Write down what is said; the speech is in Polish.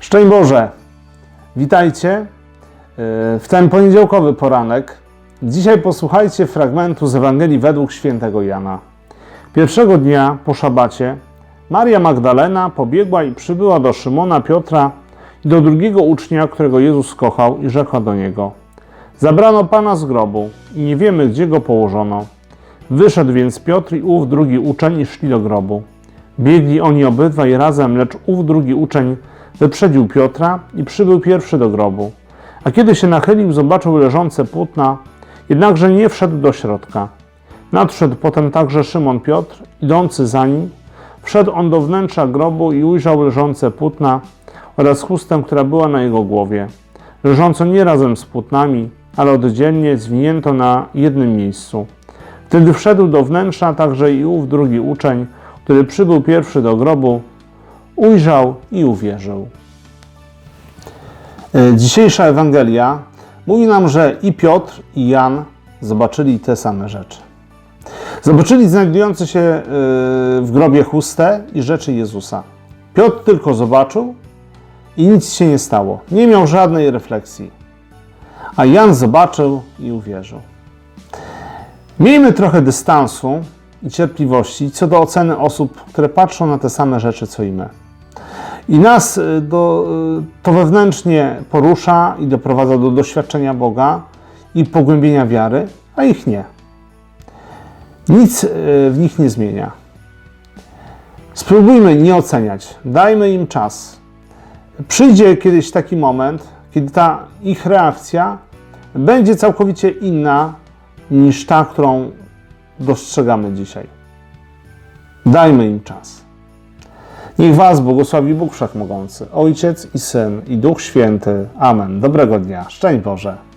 Szczęść Boże! Witajcie e, w ten poniedziałkowy poranek. Dzisiaj posłuchajcie fragmentu z Ewangelii według świętego Jana. Pierwszego dnia po szabacie Maria Magdalena pobiegła i przybyła do Szymona Piotra i do drugiego ucznia, którego Jezus kochał i rzekła do niego Zabrano Pana z grobu i nie wiemy, gdzie go położono. Wyszedł więc Piotr i ów drugi uczeń i szli do grobu. Biegli oni obydwaj razem, lecz ów drugi uczeń wyprzedził Piotra i przybył pierwszy do grobu. A kiedy się nachylił, zobaczył leżące płótna, jednakże nie wszedł do środka. Nadszedł potem także Szymon Piotr, idący za nim. Wszedł on do wnętrza grobu i ujrzał leżące płótna oraz chustę, która była na jego głowie. Leżąco nie razem z płótnami, ale oddzielnie zwinięto na jednym miejscu. Wtedy wszedł do wnętrza także i ów drugi uczeń, który przybył pierwszy do grobu, ujrzał i uwierzył. E, Dzisiejsza Ewangelia mówi nam, że i Piotr, i Jan zobaczyli te same rzeczy. Zobaczyli znajdujące się e, w grobie chustę i rzeczy Jezusa. Piotr tylko zobaczył i nic się nie stało. Nie miał żadnej refleksji. A Jan zobaczył i uwierzył. Miejmy trochę dystansu i cierpliwości co do oceny osób, które patrzą na te same rzeczy co i my. I nas y, do, y, to wewnętrznie porusza i doprowadza do doświadczenia Boga i pogłębienia wiary, a ich nie. Nic y, w nich nie zmienia. Spróbujmy nie oceniać, dajmy im czas. Przyjdzie kiedyś taki moment, kiedy ta ich reakcja będzie całkowicie inna niż ta, którą dostrzegamy dzisiaj. Dajmy im czas. Niech Was błogosławi Bóg Wszechmogący, Ojciec i Syn i Duch Święty. Amen. Dobrego dnia. Szczęść Boże.